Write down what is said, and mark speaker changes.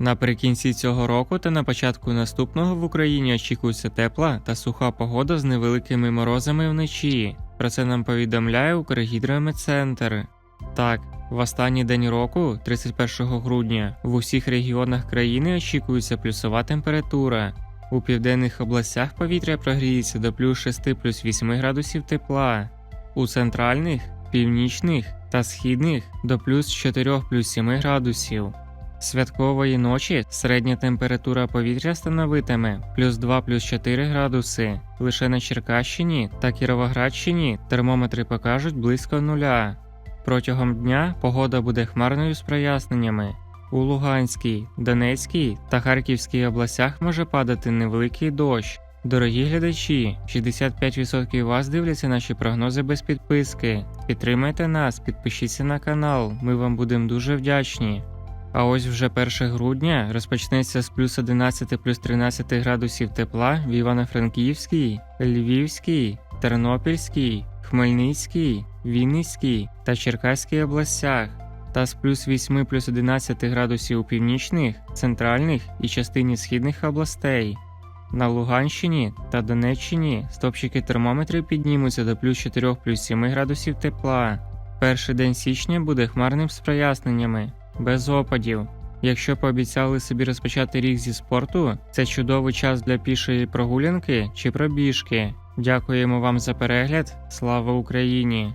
Speaker 1: Наприкінці цього року та на початку наступного в Україні очікується тепла та суха погода з невеликими морозами вночі. Про це нам повідомляє Укргідрометцентр. Так, в останній день року, 31 грудня, в усіх регіонах країни очікується плюсова температура. У південних областях повітря прогріється до плюс 6 плюс 8 градусів тепла, у центральних, північних та східних до плюс 4 плюс 7 градусів. Святкової ночі середня температура повітря становитиме плюс 2 плюс 4 градуси. Лише на Черкащині та Кіровоградщині термометри покажуть близько нуля. Протягом дня погода буде хмарною з проясненнями. У Луганській, Донецькій та Харківській областях може падати невеликий дощ. Дорогі глядачі, 65% вас дивляться наші прогнози без підписки. Підтримайте нас, підпишіться на канал, ми вам будемо дуже вдячні. А ось вже 1 грудня розпочнеться з плюс 11 плюс 13 градусів тепла в Івано-Франківській, Львівській, Тернопільській, Хмельницькій, Вінницькій та Черкаській областях, та з плюс 8 плюс 11 градусів у північних, центральних і частині східних областей. На Луганщині та Донеччині стопчики термометрів піднімуться до плюс 4 плюс 7 градусів тепла. Перший день січня буде хмарним з проясненнями, без опадів. Якщо пообіцяли собі розпочати рік зі спорту, це чудовий час для пішої прогулянки чи пробіжки. Дякуємо вам за перегляд. Слава Україні!